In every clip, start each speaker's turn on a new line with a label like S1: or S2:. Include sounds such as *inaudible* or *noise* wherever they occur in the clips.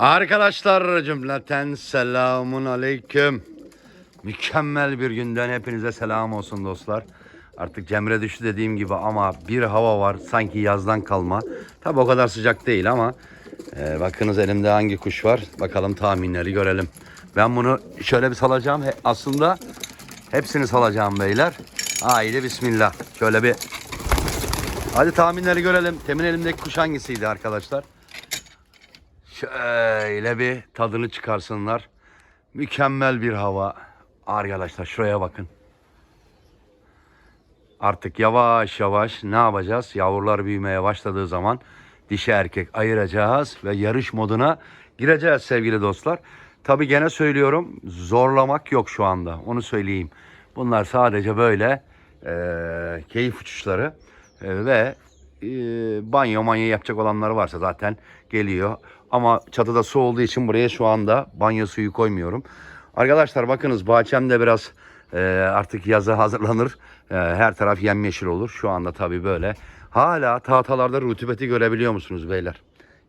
S1: Arkadaşlar cümleten selamun aleyküm. Mükemmel bir günden hepinize selam olsun dostlar. Artık Cemre düştü dediğim gibi ama bir hava var sanki yazdan kalma. Tabi o kadar sıcak değil ama e, bakınız elimde hangi kuş var. Bakalım tahminleri görelim. Ben bunu şöyle bir salacağım. He- Aslında hepsini salacağım beyler. Haydi bismillah. Şöyle bir Hadi tahminleri görelim. Temin elimdeki kuş hangisiydi arkadaşlar? Şöyle bir tadını çıkarsınlar. Mükemmel bir hava. Arkadaşlar şuraya bakın. Artık yavaş yavaş ne yapacağız? Yavrular büyümeye başladığı zaman dişi erkek ayıracağız ve yarış moduna gireceğiz sevgili dostlar. Tabi gene söylüyorum zorlamak yok şu anda onu söyleyeyim. Bunlar sadece böyle eee, keyif uçuşları e, ve e, banyo manyo yapacak olanları varsa zaten geliyor. Ama çatıda su olduğu için buraya şu anda banyo suyu koymuyorum. Arkadaşlar bakınız bahçemde biraz e, artık yaza hazırlanır. E, her taraf yemyeşil olur. Şu anda tabii böyle. Hala tahtalarda rutubeti görebiliyor musunuz beyler?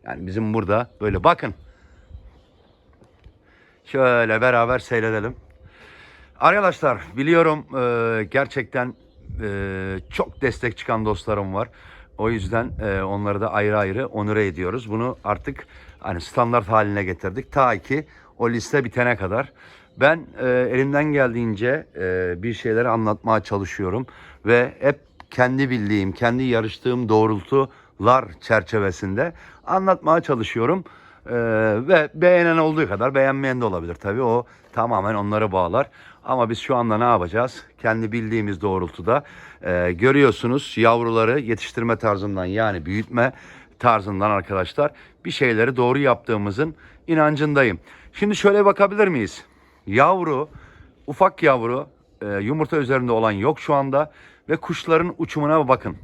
S1: Yani bizim burada böyle bakın. Şöyle beraber seyredelim. Arkadaşlar biliyorum e, gerçekten e, çok destek çıkan dostlarım var. O yüzden e, onları da ayrı ayrı onure ediyoruz. Bunu artık hani standart haline getirdik. Ta ki o liste bitene kadar. Ben e, elimden geldiğince e, bir şeyleri anlatmaya çalışıyorum. Ve hep kendi bildiğim, kendi yarıştığım doğrultular çerçevesinde anlatmaya çalışıyorum. Ee, ve beğenen olduğu kadar beğenmeyen de olabilir tabii o tamamen onlara bağlar. Ama biz şu anda ne yapacağız? Kendi bildiğimiz doğrultuda e, görüyorsunuz yavruları yetiştirme tarzından yani büyütme tarzından arkadaşlar bir şeyleri doğru yaptığımızın inancındayım. Şimdi şöyle bakabilir miyiz? Yavru, ufak yavru, e, yumurta üzerinde olan yok şu anda ve kuşların uçumuna bakın.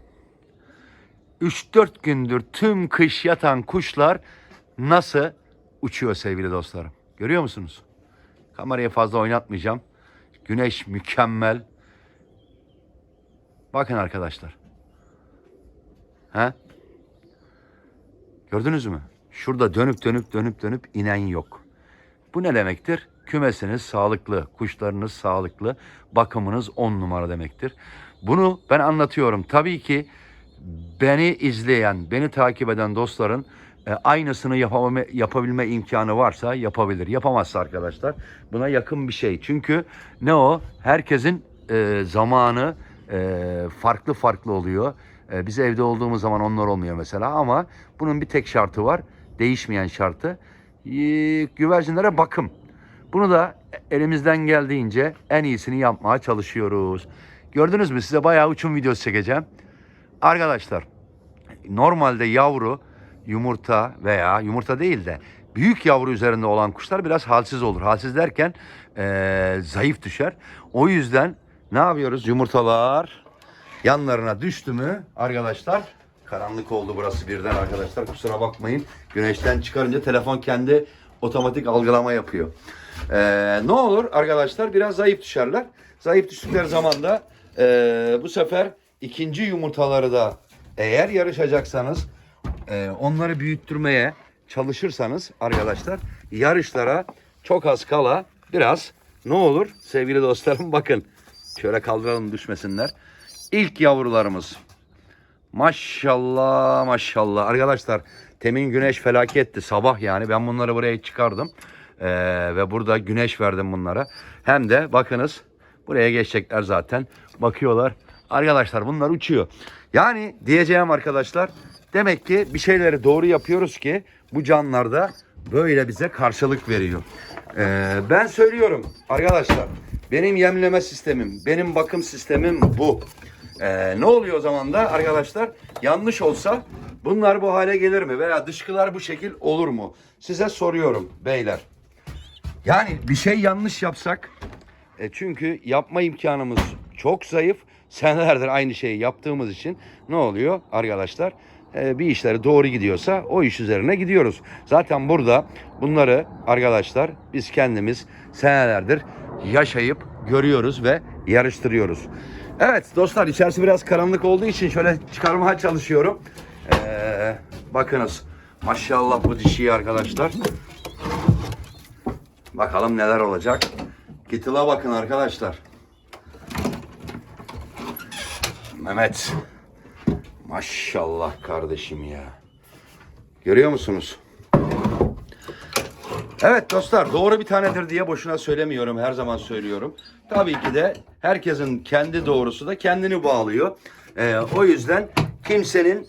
S1: 3-4 gündür tüm kış yatan kuşlar nasıl uçuyor sevgili dostlarım. Görüyor musunuz? Kamerayı fazla oynatmayacağım. Güneş mükemmel. Bakın arkadaşlar. He? Gördünüz mü? Şurada dönüp dönüp dönüp dönüp inen yok. Bu ne demektir? Kümesiniz sağlıklı, kuşlarınız sağlıklı, bakımınız on numara demektir. Bunu ben anlatıyorum. Tabii ki beni izleyen, beni takip eden dostların e, aynısını yapabilme, yapabilme imkanı varsa yapabilir. Yapamazsa arkadaşlar buna yakın bir şey. Çünkü ne o? Herkesin e, zamanı e, farklı farklı oluyor. E, biz evde olduğumuz zaman onlar olmuyor mesela ama bunun bir tek şartı var. Değişmeyen şartı. E, güvercinlere bakım. Bunu da elimizden geldiğince en iyisini yapmaya çalışıyoruz. Gördünüz mü? Size bayağı uçum videosu çekeceğim. Arkadaşlar normalde yavru yumurta veya yumurta değil de büyük yavru üzerinde olan kuşlar biraz halsiz olur. Halsiz derken eee, zayıf düşer. O yüzden ne yapıyoruz? Yumurtalar yanlarına düştü mü arkadaşlar? Karanlık oldu burası birden arkadaşlar. Kusura bakmayın. Güneşten çıkarınca telefon kendi otomatik algılama yapıyor. Eee, ne olur arkadaşlar? Biraz zayıf düşerler. Zayıf düştükleri zaman da eee, bu sefer ikinci yumurtaları da eğer yarışacaksanız e, onları büyüttürmeye çalışırsanız arkadaşlar yarışlara çok az kala biraz ne olur sevgili dostlarım bakın şöyle kaldıralım düşmesinler. İlk yavrularımız. Maşallah maşallah. Arkadaşlar temin güneş felaketti. Sabah yani. Ben bunları buraya çıkardım. Ee, ve burada güneş verdim bunlara. Hem de bakınız buraya geçecekler zaten. Bakıyorlar. Arkadaşlar bunlar uçuyor. Yani diyeceğim arkadaşlar demek ki bir şeyleri doğru yapıyoruz ki bu canlar da böyle bize karşılık veriyor. Ee, ben söylüyorum arkadaşlar benim yemleme sistemim benim bakım sistemim bu ee, ne oluyor o zaman da arkadaşlar? Yanlış olsa bunlar bu hale gelir mi? Veya dışkılar bu şekil olur mu? Size soruyorum beyler. Yani bir şey yanlış yapsak e, çünkü yapma imkanımız çok zayıf. Senelerdir aynı şeyi yaptığımız için ne oluyor arkadaşlar? E, bir işleri doğru gidiyorsa o iş üzerine gidiyoruz. Zaten burada bunları arkadaşlar biz kendimiz senelerdir yaşayıp görüyoruz ve yarıştırıyoruz. Evet dostlar içerisi biraz karanlık olduğu için şöyle çıkarmaya çalışıyorum. Ee, bakınız maşallah bu dişi arkadaşlar. Bakalım neler olacak. Kittle'a bakın arkadaşlar. Mehmet. Maşallah kardeşim ya. Görüyor musunuz? Evet dostlar doğru bir tanedir diye boşuna söylemiyorum. Her zaman söylüyorum. Tabii ki de herkesin kendi doğrusu da kendini bağlıyor. Ee, o yüzden kimsenin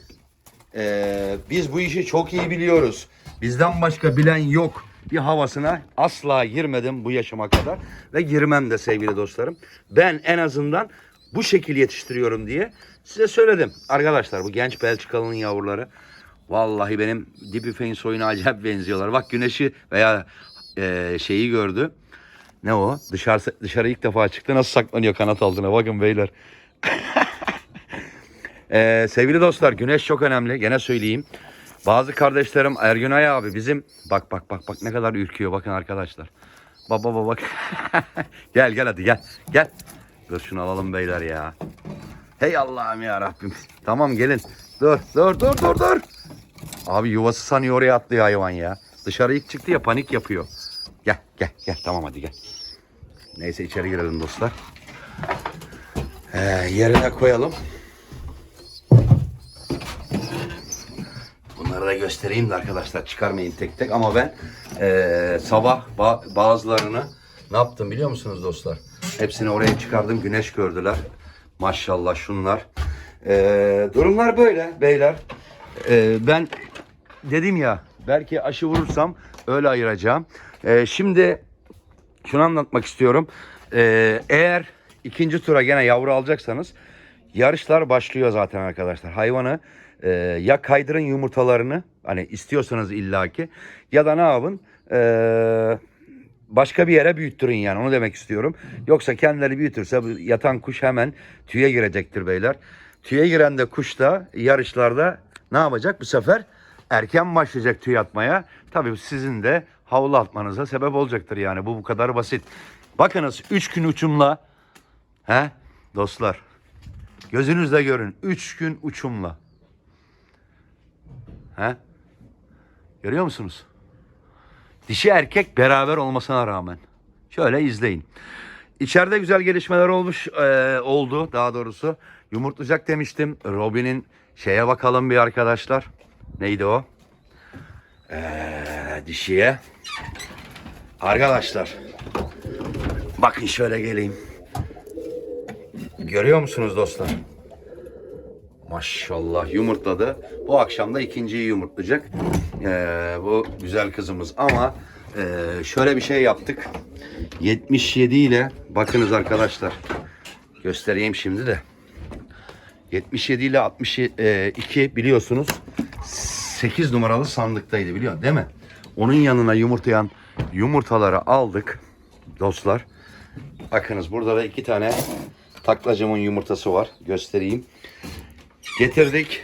S1: ee, biz bu işi çok iyi biliyoruz. Bizden başka bilen yok. Bir havasına asla girmedim bu yaşıma kadar ve girmem de sevgili dostlarım. Ben en azından bu şekil yetiştiriyorum diye size söyledim. Arkadaşlar bu genç Belçikalı'nın yavruları vallahi benim Dipifein soyuna acayip benziyorlar. Bak güneşi veya e, şeyi gördü. Ne o? Dışarı dışarı ilk defa çıktı. Nasıl saklanıyor kanat altına? Bakın beyler. Ee, *laughs* sevgili dostlar güneş çok önemli. Gene söyleyeyim. Bazı kardeşlerim Ergünay abi bizim bak bak bak bak ne kadar ürküyor bakın arkadaşlar. Baba baba bak. *laughs* gel gel hadi gel. Gel. Dur şunu alalım beyler ya. Hey Allah'ım ya Rabbim. Tamam gelin. Dur dur dur dur dur. Abi yuvası sanıyor oraya atlıyor hayvan ya. Dışarı ilk çıktı ya panik yapıyor. Gel gel gel tamam hadi gel. Neyse içeri girelim dostlar. Ee, yerine koyalım. Bunları da göstereyim de arkadaşlar çıkarmayın tek tek ama ben eee, sabah ba- bazılarını ne yaptım biliyor musunuz dostlar? Hepsini oraya çıkardım güneş gördüler. Maşallah şunlar. Eee, durumlar böyle beyler. Eee, ben dedim ya belki aşı vurursam öyle ayıracağım. Eee, şimdi şunu anlatmak istiyorum. Ee, eğer ikinci tura gene yavru alacaksanız yarışlar başlıyor zaten arkadaşlar. Hayvanı e, ya kaydırın yumurtalarını hani istiyorsanız illaki ya da ne yapın Ee, başka bir yere büyüttürün yani onu demek istiyorum. Yoksa kendileri büyütürse yatan kuş hemen tüye girecektir beyler. Tüye giren de kuş da yarışlarda ne yapacak bu sefer? Erken başlayacak tüy atmaya. Tabii sizin de havlu atmanıza sebep olacaktır yani bu bu kadar basit. Bakınız 3 gün uçumla he dostlar gözünüzle görün 3 gün uçumla. He? Görüyor musunuz? Dişi erkek beraber olmasına rağmen. Şöyle izleyin. İçeride güzel gelişmeler olmuş eee, oldu daha doğrusu. Yumurtlayacak demiştim. Robin'in şeye bakalım bir arkadaşlar. Neydi o? Eee, dişiye. Arkadaşlar. Bakın şöyle geleyim. Görüyor musunuz dostlar? Maşallah yumurtladı. Bu akşam da ikinciyi yumurtlayacak. Ee, bu güzel kızımız ama e, şöyle bir şey yaptık. 77 ile bakınız arkadaşlar. Göstereyim şimdi de. 77 ile 62 biliyorsunuz 8 numaralı sandıktaydı biliyor değil mi? Onun yanına yumurtlayan yumurtaları aldık dostlar. Bakınız burada da iki tane taklacımın yumurtası var. Göstereyim. Getirdik.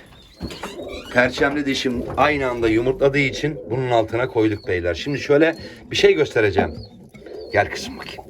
S1: Perçemli dişim aynı anda yumurtladığı için bunun altına koyduk beyler. Şimdi şöyle bir şey göstereceğim. Gel kızım bakayım.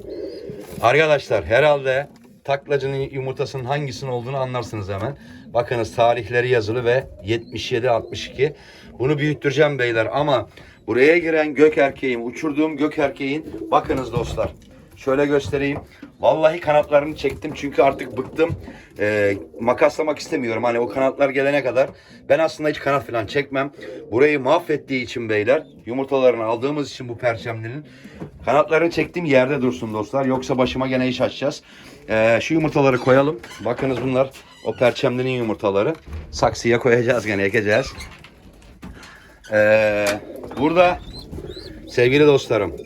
S1: Arkadaşlar herhalde taklacının yumurtasının hangisinin olduğunu anlarsınız hemen. Bakınız tarihleri yazılı ve 77-62. Bunu büyüttüreceğim beyler ama buraya giren gök erkeğim, uçurduğum gök erkeğin bakınız dostlar. Şöyle göstereyim. Vallahi kanatlarını çektim çünkü artık bıktım. Ee, makaslamak istemiyorum. Hani o kanatlar gelene kadar ben aslında hiç kanat falan çekmem. Burayı mahvettiği için beyler yumurtalarını aldığımız için bu perçemlinin kanatlarını çektim yerde dursun dostlar. Yoksa başıma gene iş açacağız. Ee, şu yumurtaları koyalım. Bakınız bunlar o perçemlinin yumurtaları. Saksıya koyacağız gene ekeceğiz. Ee, burada sevgili dostlarım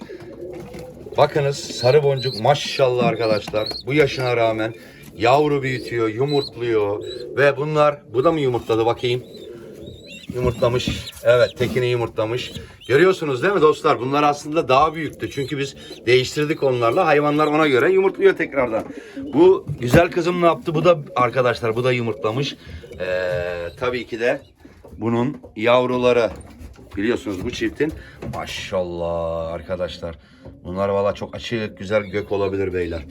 S1: Bakınız sarı boncuk maşallah arkadaşlar. Bu yaşına rağmen yavru büyütüyor, yumurtluyor ve bunlar bu da mı yumurtladı bakayım. Yumurtlamış. Evet tekini yumurtlamış. Görüyorsunuz değil mi dostlar? Bunlar aslında daha büyüktü. Çünkü biz değiştirdik onlarla. Hayvanlar ona göre yumurtluyor tekrardan. Bu güzel kızım ne yaptı? Bu da arkadaşlar bu da yumurtlamış. Ee, tabii ki de bunun yavruları biliyorsunuz bu çiftin maşallah arkadaşlar. Bunlar valla çok açık güzel gök olabilir beyler.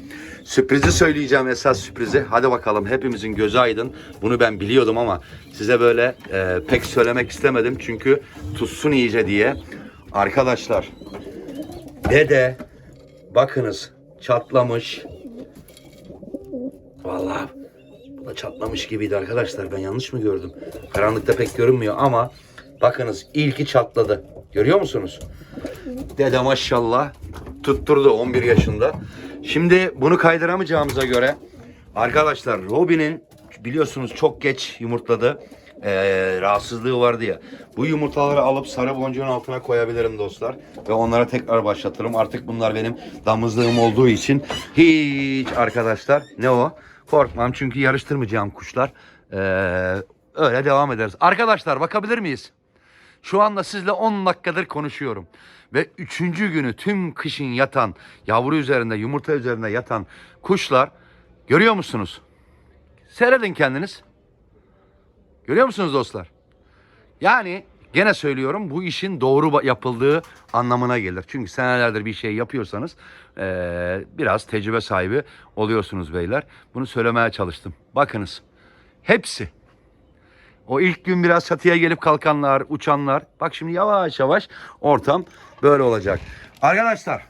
S1: Sürprizi söyleyeceğim esas sürprizi. Hadi bakalım hepimizin gözü aydın. Bunu ben biliyordum ama size böyle e, pek söylemek istemedim. Çünkü tutsun iyice diye. Arkadaşlar dede bakınız çatlamış. Vallahi bu da çatlamış gibiydi arkadaşlar. Ben yanlış mı gördüm? Karanlıkta pek görünmüyor ama bakınız ilki çatladı. Görüyor musunuz? Dede maşallah tutturdu 11 yaşında. Şimdi bunu kaydıramayacağımıza göre arkadaşlar Robin'in biliyorsunuz çok geç yumurtladı. Ee, rahatsızlığı vardı ya. Bu yumurtaları alıp sarı boncuğun altına koyabilirim dostlar. Ve onlara tekrar başlatırım. Artık bunlar benim damızlığım olduğu için hiç arkadaşlar ne o? Korkmam çünkü yarıştırmayacağım kuşlar. Ee, öyle devam ederiz. Arkadaşlar bakabilir miyiz? Şu anda sizle 10 dakikadır konuşuyorum. Ve üçüncü günü tüm kışın yatan, yavru üzerinde, yumurta üzerinde yatan kuşlar görüyor musunuz? Seyredin kendiniz. Görüyor musunuz dostlar? Yani gene söylüyorum bu işin doğru yapıldığı anlamına gelir. Çünkü senelerdir bir şey yapıyorsanız eee, biraz tecrübe sahibi oluyorsunuz beyler. Bunu söylemeye çalıştım. Bakınız hepsi o ilk gün biraz çatıya gelip kalkanlar, uçanlar. Bak şimdi yavaş yavaş ortam böyle olacak. Arkadaşlar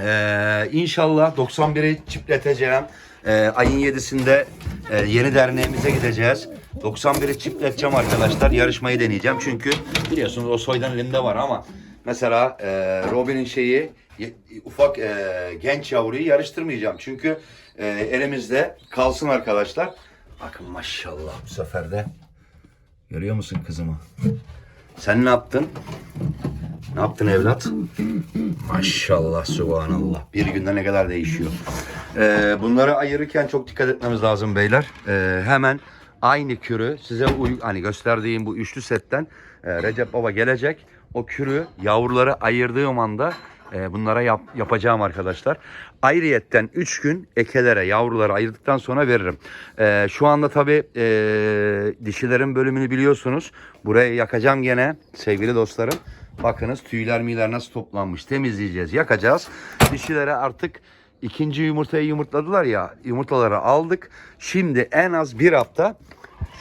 S1: ee, inşallah 91'i çipleteceğim. Ee, ayın 7'sinde e, yeni derneğimize gideceğiz. 91'i çipleteceğim arkadaşlar. Yarışmayı deneyeceğim. Çünkü biliyorsunuz o soydan elimde var ama mesela e, Robin'in şeyi ufak e, genç yavruyu yarıştırmayacağım. Çünkü e, elimizde kalsın arkadaşlar. Bakın maşallah bu sefer de Görüyor musun kızımı? Sen ne yaptın? Ne yaptın evlat? Maşallah, subhanallah. Bir günde ne kadar değişiyor. Ee, bunları ayırırken çok dikkat etmemiz lazım beyler. Ee, hemen aynı kürü size uy- hani gösterdiğim bu üçlü setten e, Recep Baba gelecek. O kürü yavruları ayırdığım anda e, bunlara yap- yapacağım arkadaşlar. Ayrıyetten 3 gün ekelere yavruları ayırdıktan sonra veririm. E, şu anda tabii e, dişilerin bölümünü biliyorsunuz. Buraya yakacağım gene sevgili dostlarım. Bakınız tüyler miler nasıl toplanmış temizleyeceğiz yakacağız. Dişilere artık ikinci yumurtayı yumurtladılar ya yumurtaları aldık. Şimdi en az bir hafta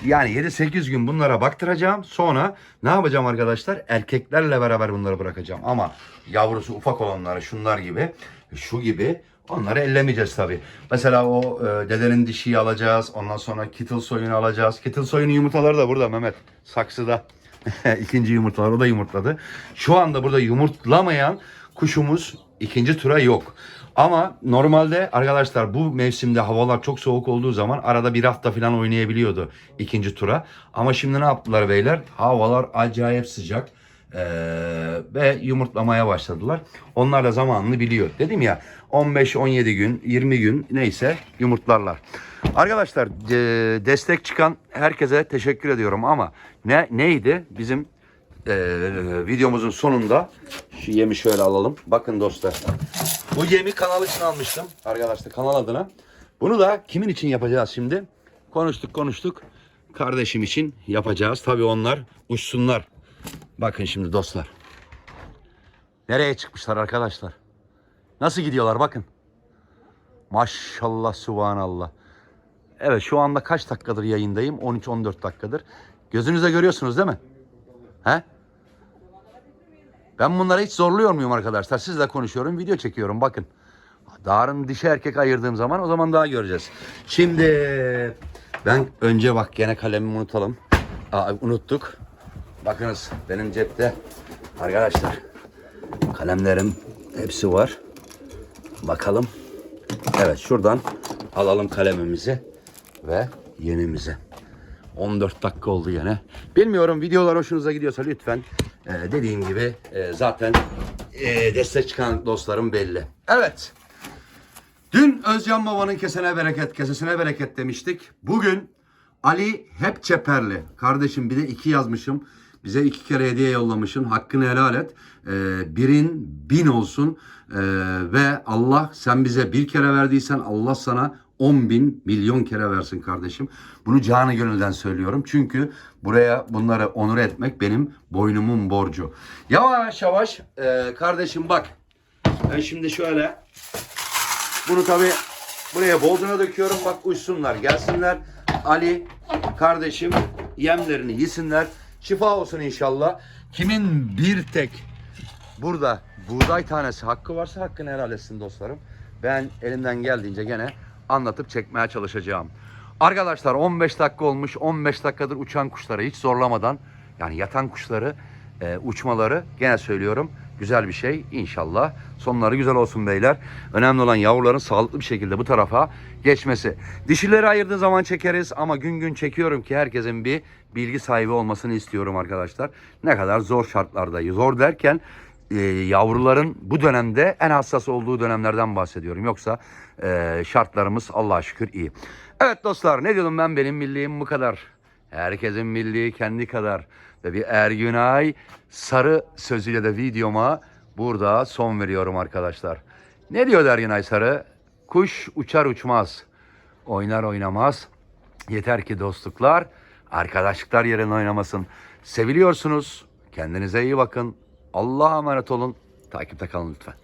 S1: yani 7-8 gün bunlara baktıracağım. Sonra ne yapacağım arkadaşlar? Erkeklerle beraber bunları bırakacağım. Ama yavrusu ufak olanları şunlar gibi, şu gibi onları ellemeyeceğiz tabii. Mesela o e, dedenin dişiyi alacağız. Ondan sonra kittle soyunu alacağız. Kittle soyunun yumurtaları da burada Mehmet. Saksıda. *laughs* ikinci yumurtalar o da yumurtladı. Şu anda burada yumurtlamayan kuşumuz ikinci tura yok. Ama normalde arkadaşlar bu mevsimde havalar çok soğuk olduğu zaman arada bir hafta falan oynayabiliyordu ikinci tura. Ama şimdi ne yaptılar beyler? Havalar acayip sıcak. Ee, ve yumurtlamaya başladılar. Onlar da zamanını biliyor. Dedim ya 15-17 gün, 20 gün neyse yumurtlarlar. Arkadaşlar e, destek çıkan herkese teşekkür ediyorum ama ne neydi? Bizim e, videomuzun sonunda şu yemi şöyle alalım. Bakın dostlar. Bu yemi kanal için almıştım arkadaşlar kanal adına. Bunu da kimin için yapacağız şimdi? Konuştuk konuştuk. Kardeşim için yapacağız. Tabii onlar uçsunlar. Bakın şimdi dostlar. Nereye çıkmışlar arkadaşlar? Nasıl gidiyorlar bakın. Maşallah subhanallah. Evet şu anda kaç dakikadır yayındayım? 13-14 dakikadır. Gözünüzde görüyorsunuz değil mi? He? Ben bunları hiç zorluyor muyum arkadaşlar? Sizle konuşuyorum, video çekiyorum bakın. Darın dişi erkek ayırdığım zaman o zaman daha göreceğiz. Şimdi ben önce bak gene kalemimi unutalım. Aa, unuttuk. Bakınız benim cepte arkadaşlar kalemlerim hepsi var. Bakalım. Evet şuradan alalım kalemimizi ve yenimizi. 14 dakika oldu yine. Bilmiyorum videolar hoşunuza gidiyorsa lütfen e, dediğim gibi e, zaten e, destek çıkan dostlarım belli. Evet. Dün Özcan Baba'nın kesene bereket, kesesine bereket demiştik. Bugün Ali hep çeperli. Kardeşim bir de iki yazmışım. Bize iki kere hediye yollamışsın. Hakkını helal et. Ee, birin bin olsun. Ee, ve Allah sen bize bir kere verdiysen Allah sana 10 bin milyon kere versin kardeşim. Bunu canı gönülden söylüyorum. Çünkü buraya bunları onur etmek benim boynumun borcu. Yavaş yavaş e, kardeşim bak. Ben şimdi şöyle bunu tabi buraya bolcuna döküyorum. Bak uçsunlar gelsinler. Ali kardeşim yemlerini yesinler. Şifa olsun inşallah. Kimin bir tek burada buğday tanesi hakkı varsa hakkını helal etsin dostlarım. Ben elimden geldiğince gene anlatıp çekmeye çalışacağım. Arkadaşlar 15 dakika olmuş. 15 dakikadır uçan kuşları hiç zorlamadan yani yatan kuşları e, uçmaları gene söylüyorum güzel bir şey. İnşallah sonları güzel olsun beyler. Önemli olan yavruların sağlıklı bir şekilde bu tarafa geçmesi. Dişileri ayırdığı zaman çekeriz ama gün gün çekiyorum ki herkesin bir bilgi sahibi olmasını istiyorum arkadaşlar. Ne kadar zor şartlarda. Zor derken e, yavruların bu dönemde en hassas olduğu dönemlerden bahsediyorum. Yoksa e, şartlarımız Allah'a şükür iyi. Evet dostlar ne diyordum ben benim milliğim bu kadar. Herkesin milliği kendi kadar. Ve bir Ergünay Sarı sözüyle de videoma burada son veriyorum arkadaşlar. Ne diyor Ergünay Sarı? Kuş uçar uçmaz, oynar oynamaz. Yeter ki dostluklar, arkadaşlıklar yerine oynamasın. Seviliyorsunuz. Kendinize iyi bakın. Allah'a emanet olun. Takipte kalın lütfen.